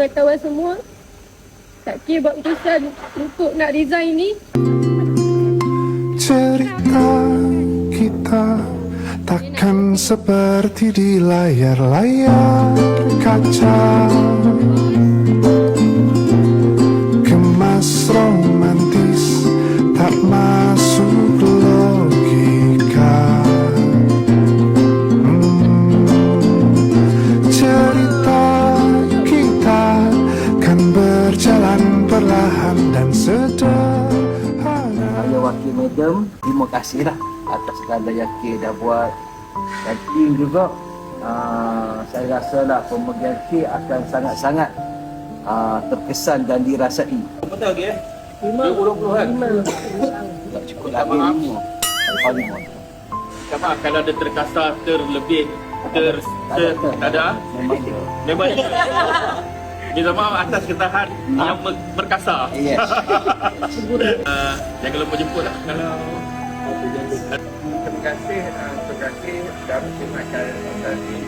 pengetahuan semua. Kak K buat keputusan untuk nak resign ni. Cerita kita takkan seperti di layar-layar kaca terima kasihlah atas segala yang K dah buat. Dan team juga, uh, saya rasa lah pemegang K akan sangat-sangat uh, terkesan dan dirasai. Betul ke? Lima. 20 kan? Lima. Tak cukup lagi lima. Lima. Maaf kalau ada terkasar, terlebih, ter... Tak ada, ter tak tak ada? Memang dia. Memang Minta maaf atas kesalahan yang ber- berkasar. Yes. Uh, jangan lupa jemput lah kalau kasih, uh, terima kasih sudah berterima kasih.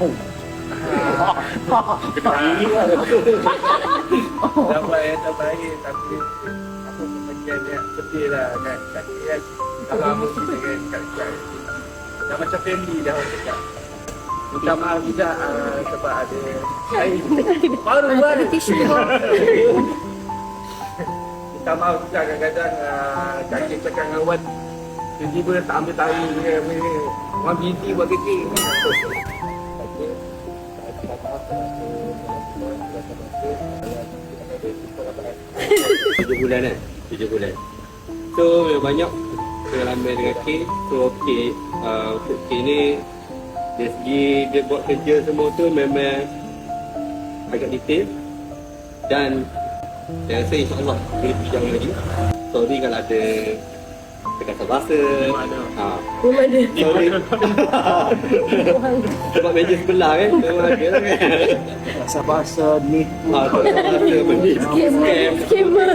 Oh. Dah buat yang terbaik tapi apa kemudian yang sedih lah kan. Kaki kan kalau kat kat dah macam family dah orang cakap. Minta maaf juga uh, sebab ada saya baru buat. Minta maaf juga kadang-kadang uh, kaki cakap dengan Wan tiba-tiba tak ambil dia punya Wan BT buat kekek. tujuh bulan kan? Tujuh bulan. So memang banyak pengalaman dengan K. So K uh, K ni dari segi dia buat kerja semua tu memang agak detail. Dan saya rasa insyaAllah boleh berjaya lagi. Sorry kalau ada terkasar bahasa ha. Rumah dia. sorry sebab meja sebelah kan memang ada kan Bahasa-bahasa nipu. ha, bahasa benda scam Skamer.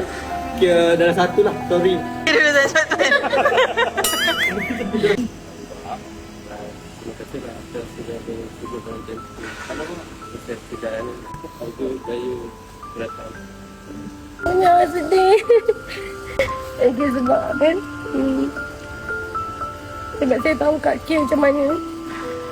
kira dalam satu lah sorry Terima kasih lah atas sudah bersungguh dalam jam Proses perjalanan Aku Bayu Beratang Banyak sedih. Okay, sebab kan. Hmm. Sebab saya tahu Kak K macam mana.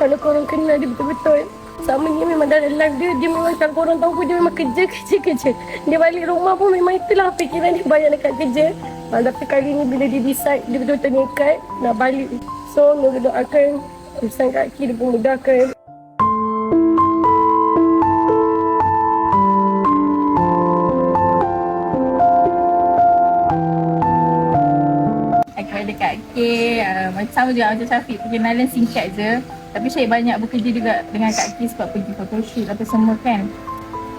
Kalau korang kenal dia betul-betul. Sama ni memang dalam live dia, dia memang kalau korang tahu pun dia memang kerja, kerja, kerja. Dia balik rumah pun memang itulah fikiran dia banyak dekat kerja. Ha, tapi kali ni bila dia decide, dia betul-betul nekat nak balik. So, nak doakan urusan Kak K dipermudahkan. kepada Kak K uh, macam juga macam Syafiq perkenalan singkat je. Tapi saya banyak bekerja juga dengan Kak K sebab pergi photoshoot apa semua kan.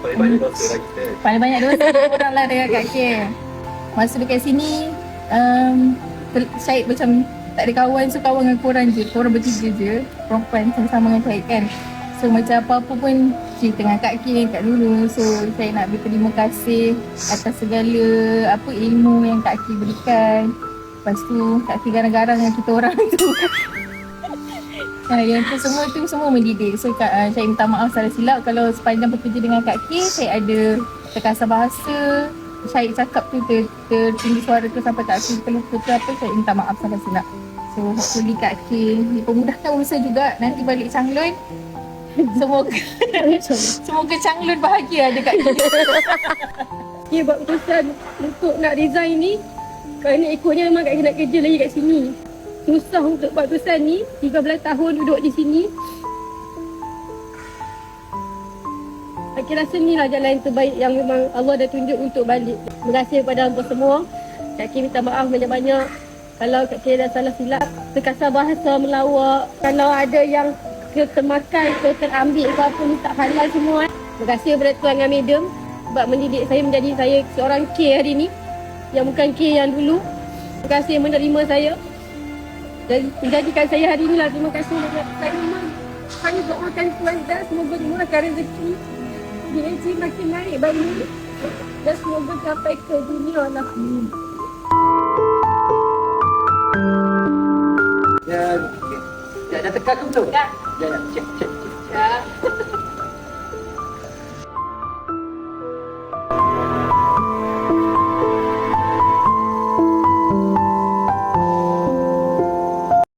Paling banyak dosa lah kita. Paling banyak dosa orang lah dengan Kak K masa dekat sini um, Syed macam tak ada kawan so kawan dengan korang je. Korang bertiga je perempuan sama-sama dengan Syed kan. So macam apa-apa pun cerita dengan Kak K kat dulu so saya nak berterima kasih atas segala apa ilmu yang Kak K berikan Lepas tu Kak Ki garang-garang dengan kita orang tu Ha, yang tu semua tu semua mendidik. So Kak, uh, saya minta maaf salah silap kalau sepanjang bekerja dengan Kak Ki, saya ada terkasar bahasa. Saya cakap tu ter, tertinggi suara tu sampai Kak Ki terlupa tu apa, saya minta maaf salah silap. So hopefully Kak Ki dipermudahkan usaha juga nanti balik Changlun. Semoga semoga Changlun bahagia ada Kak Ki. Dia buat keputusan untuk nak resign ni kerana ikutnya memang Kak K nak kerja lagi kat sini. Susah untuk keputusan ni. 13 tahun duduk di sini. K rasa ni lah jalan terbaik yang memang Allah dah tunjuk untuk balik. Terima kasih kepada hangpa semua. Kak K minta maaf banyak-banyak. Kalau Kak K dah salah silap, terkasar bahasa melawak. Kalau ada yang termakan ke terambil ke apa tak halal semua. eh. Terima kasih kepada Tuan dengan Medium sebab mendidik saya menjadi saya seorang K hari ni yang bukan K yang dulu. Terima kasih menerima saya dan menjadikan saya hari ni lah. Terima kasih banyak. Saya memang saya doakan Tuan dah semoga dimurahkan rezeki. DNC makin naik baik dan semoga sampai ke dunia lah. Ya, dah, dah tekan ke belum? Dah. Ya, ya, cek, cek.